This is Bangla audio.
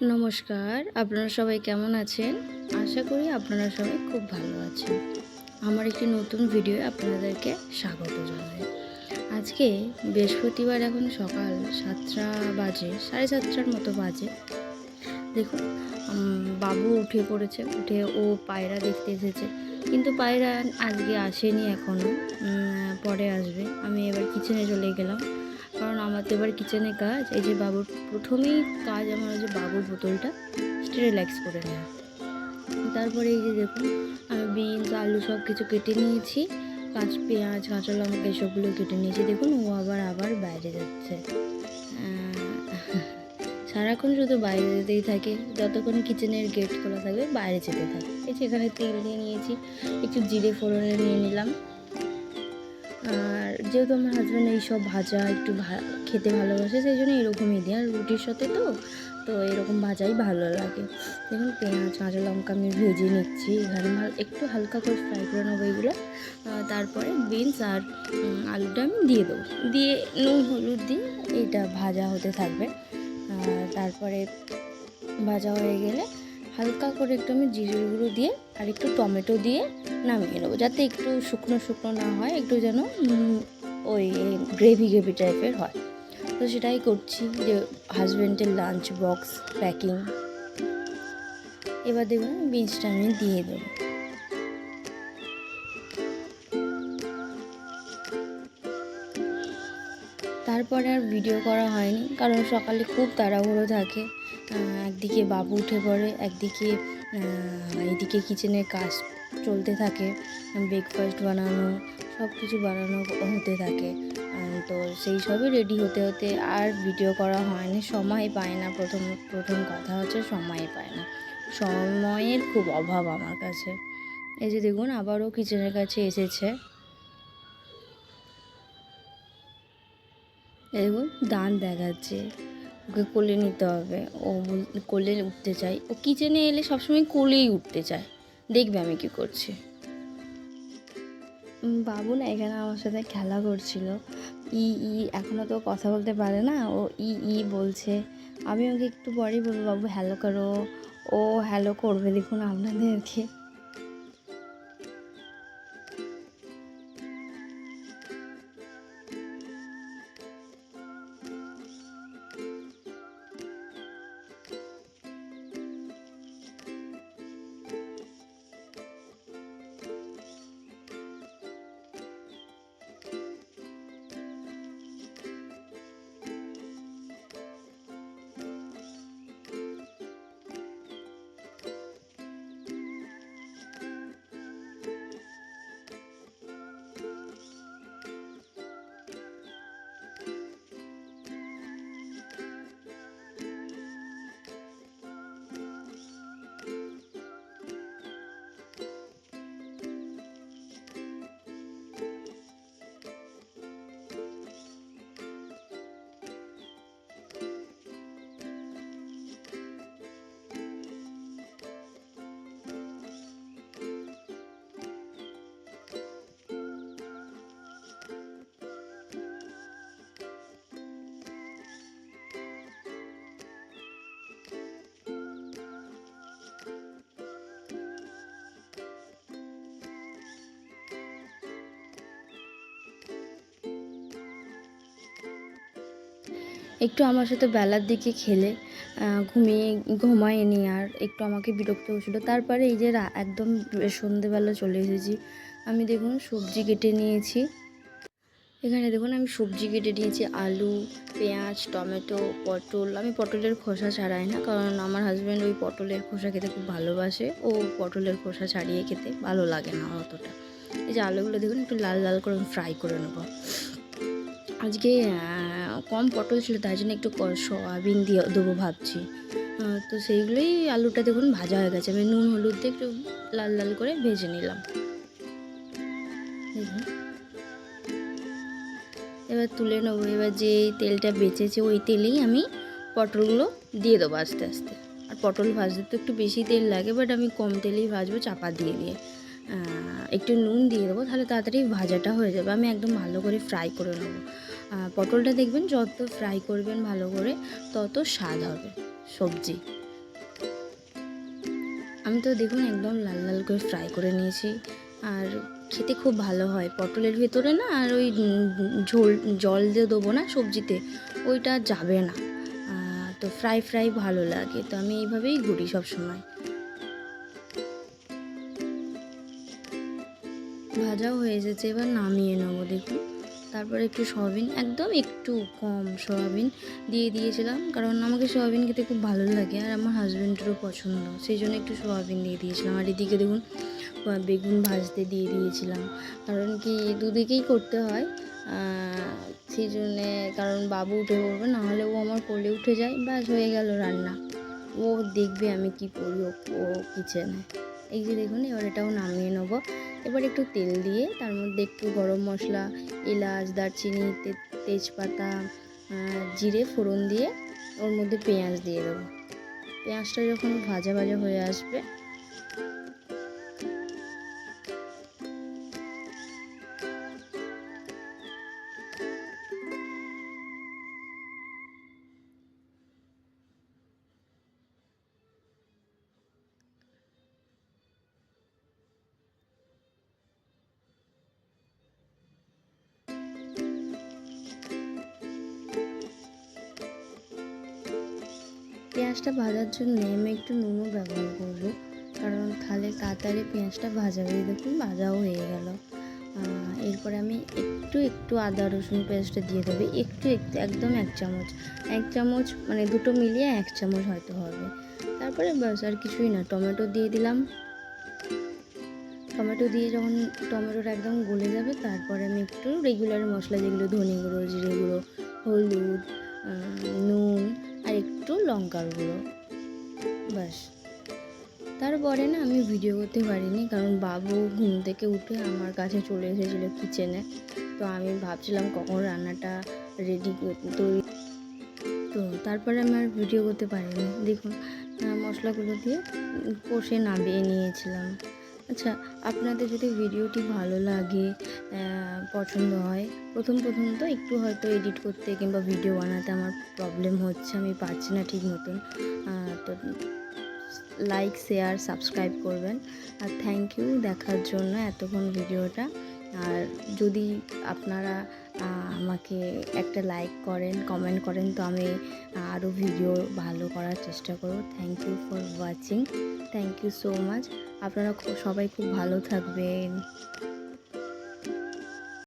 নমস্কার, আপনারা সবাই কেমন আছেন? আশা করি আপনারা সবাই খুব ভালো আছেন। আমার একটি নতুন ভিডিও আপনাদেরকে স্বাগত জানাই। আজকে বৃহস্পতিবার, এখন সকাল সাতটা বাজে, সাড়ে সাতটার মতো বাজে। দেখুন বাবু উঠে পড়েছে, উঠে ও পায়রা দেখতে এসেছে। কিন্তু পায়রা আজকে আসেনি এখনও পরে আসবে। আমি এবার কিচেনে চলে গেলাম। আমার তো এবার কিচেনে কাজ। এই যে বাবুর, প্রথমেই কাজ আমার যে বাবুর বোতলটা স্টেরিলাইজ করে নেওয়া। তারপরে এই যে দেখুন, আমি বিনস, আলু সব কিছু কেটে নিয়েছি। কাঁচ, পেঁয়াজ, কাঁচা লঙ্কা, এসবগুলো কেটে নিয়েছি। দেখুন, ও আবার আবার বাইরে যাচ্ছে। সারাক্ষণ শুধু বাইরে যেতেই থাকে। যতক্ষণ কিচেনের গেট খোলা থাকবে, বাইরে যেতে থাকে। এই যে এখানে তেল নিয়ে নিয়েছি, একটু জিরে ফোড়নে নিয়ে নিলাম। আর যেহেতু আমার হাজব্যান্ড এইসব ভাজা একটু খেতে ভালোবাসে, সেই জন্য এরকমই দিই। আর রুটির সাথে তো তো এরকম ভাজাই ভালো লাগে। দেখুন, পেঁয়াজ, কাঁচা লঙ্কা আমি ভেজে নিচ্ছি এখানে। একটু হালকা করে ফ্রাই করে নেব এগুলো। তারপরে বিনস আর আলুটা আমি দিয়ে দেবো। দিয়ে নুন, হলুদ দিয়ে এটা ভাজা হতে থাকবে। তারপরে ভাজা হয়ে গেলে হালকা করে একটু আমি জিরে গুঁড়ো দিয়ে আর একটু টমেটো দিয়ে নামিয়ে নেব, যাতে একটু শুকনো শুকনো না হয়, একটু যেন ওই গ্রেভি গ্রেভি টাইপের হয়। তো সেটাই করছি যে হাজব্যান্ডের লাঞ্চ বক্স প্যাকিং এবার দেখুন বিনসটা আমি দিয়ে দেবো। তারপরে আর ভিডিও করা হয়নি, কারণ সকালে খুব তাড়াহুড়ো থাকে। একদিকে বাবু উঠে পড়ে, একদিকে এদিকে কিচেনের কাজ চলতে থাকে ব্রেকফাস্ট বানানো সব কিছু বানানো হতে থাকে। তো সেই সবই রেডি হতে হতে আর ভিডিও করা হয়নি, সময় পায় না। প্রথম প্রথম কথা হচ্ছে সময় পায় না। সময়ের খুব অভাব আমার কাছে। এই যে দেখুন, আবারও কিচেনের কাছে এসেছে। দেখুন দাঁত দেখাচ্ছে। ওকে কোলে নিতে হবে। ও কোলে উঠতে চাই ও কিচেনে এলে সবসময় কোলেই উঠতে চায়। দেখবে আমি কি করছি। বাবু না এখানে আমার সাথে খেলা করছিল। ই ই এখনও তো কথা বলতে পারে না। ও ই ই বলছে, আমি ওকে একটু পরেই বলব, বাবু হ্যালো করো। ও হ্যালো করবে, দেখুন আপনাদেরকে। একটু আমার সাথে বেলার দিকে খেলে ঘুমিয়ে ঘুমায়নি আর একটু আমাকে বিরক্ত হচ্ছিল তারপরে এই যে একদম সন্ধেবেলা চলে এসেছি। আমি দেখুন সবজি কেটে নিয়েছি। এখানে দেখুন আমি সবজি কেটে নিয়েছি, আলু, পেঁয়াজ, টমেটো, পটল। আমি পটলের খোসা ছাড়াই না, কারণ আমার হাজব্যান্ড ওই পটলের খোসা খেতে খুব ভালোবাসে। ও পটলের খোসা ছাড়িয়ে খেতে ভালো লাগে না অতটা। এই যে আলুগুলো দেখুন একটু লাল লাল করে ফ্রাই করে নেব। আজকে কম পটল ছিল তাই জন্য একটু সয়াবিন দিয়ে দেবো ভাবছি। তো সেইগুলোই আলুটা দেখুন ভাজা হয়ে গেছে। আমি নুন, হলুদ দিয়ে একটু লাল লাল করে ভেজে নিলাম। এবার তুলে নেব। এবার যে তেলটা বেঁচেছে, ওই তেলেই আমি পটলগুলো দিয়ে দেবো আস্তে আস্তে। আর পটল ভাজতে তো একটু বেশি তেল লাগে বাট আমি কম তেলেই ভাজবো, চাপা দিয়ে দিয়ে। একটু নুন দিয়ে দেবো, তাহলে তাড়াতাড়ি ভাজাটা হয়ে যাবে। আমি একদম ভালো করে ফ্রাই করে নেব। পটলটা দেখবেন যত ফ্রাই করবেন ভালো করে, তত স্বাদ হবে সবজি। আমি তো দেখুন একদম লাল লাল করে ফ্রাই করে নিয়েছি। আর খেতে খুব ভালো হয় পটলের ভেতরে না, আর ওই ঝোল, জল দিয়ে দেবো না সবজিতে, ওইটা যাবে না। তো ফ্রাই ফ্রাই ভালো লাগে। তো আমি এইভাবেই করি সবসময়। ভাজাও হয়ে এসেছে এবার নামিয়ে নেব দেখুন। তারপরে একটু সয়াবিন, একদম একটু কম সয়াবিন দিয়ে দিয়েছিলাম। কারণ আমাকে সয়াবিন খেতে খুব ভালো লাগে আর আমার হাজব্যান্ডেরও পছন্দ, সেই জন্য একটু সয়াবিন দিয়ে দিয়েছিলাম। আর এদিকে দেখুন বেগুন ভাজতে দিয়ে দিয়েছিলাম। কারণ কি, দুদিকেই করতে হয়। সেই জন্যে কারণ বাবু উঠে পড়বে, নাহলে ও আমার কোলে উঠে যায়, ব্যাস হয়ে গেল রান্না। ও দেখবে আমি কি করি, ও ও কিচেনে এই যে দেখুন, এবার এটাও নামিয়ে নেব। এবার একটু তেল দিয়ে, তার মধ্যে একটু গরম মশলা, এলাচ, দারচিনি তেজপাতা জিরে, ফোড়ন দিয়ে, ওর মধ্যে পেঁয়াজ দিয়ে দেবো। পেঁয়াজটা যখন ভাজা ভাজা হয়ে আসবে পেঁয়াজটা ভাজার জন্য আমি একটু নুনও ব্যবহার করব। কারণ তাহলে তাড়াতাড়ি পেঁয়াজটা ভাজা হয়ে দেখুন ভাজাও হয়ে গেল। এরপরে আমি একটু একটু আদা, রসুন পেস্টটা দিয়ে দেবো, একটু একটু, একদম এক চামচ। এক চামচ মানে দুটো মিলিয়ে এক চামচ হয়তো হবে। তারপরে ব্যাস, আর কিছুই না, টমেটো দিয়ে দিলাম। টমেটো দিয়ে যখন টমেটোটা একদম গলে যাবে, তারপরে আমি একটু রেগুলার মশলা যেগুলো, ধনে গুঁড়ো, জিরে গুঁড়ো, হলুদ নুন আর একটু লঙ্কার গুঁড়ো। ব্যাস। তারপরে না আমি ভিডিও করতে পারিনি কারণ বাবু ঘুম থেকে উঠে আমার কাছে চলে এসেছিল কিচেনে তো আমি ভাবছিলাম কখন রান্নাটা রেডি তৈরি তো তারপরে আমি আর ভিডিও করতে পারিনি। দেখুন মশলাগুলো দিয়ে কষে নামিয়ে নিয়েছিলাম। আচ্ছা আপনাদের যদি ভিডিওটি ভালো লাগে পছন্দ হয়, প্রথম প্রথম তো একটু হয়তো এডিট করতে কিংবা ভিডিও বানাতে আমার প্রবলেম হচ্ছে, আমি পারছি না ঠিক মতন। তো লাইক শেয়ার সাবস্ক্রাইব করবেন। আর থ্যাংক ইউ দেখার জন্য এতক্ষণ ভিডিওটা। আর যদি আপনারা আমাকে একটা লাইক করেন কমেন্ট করেন, তো আমি আরও ভিডিও ভালো করার চেষ্টা করব। Thank you for watching thank you so much আপনারা সবাই খুব ভালো থাকবেন।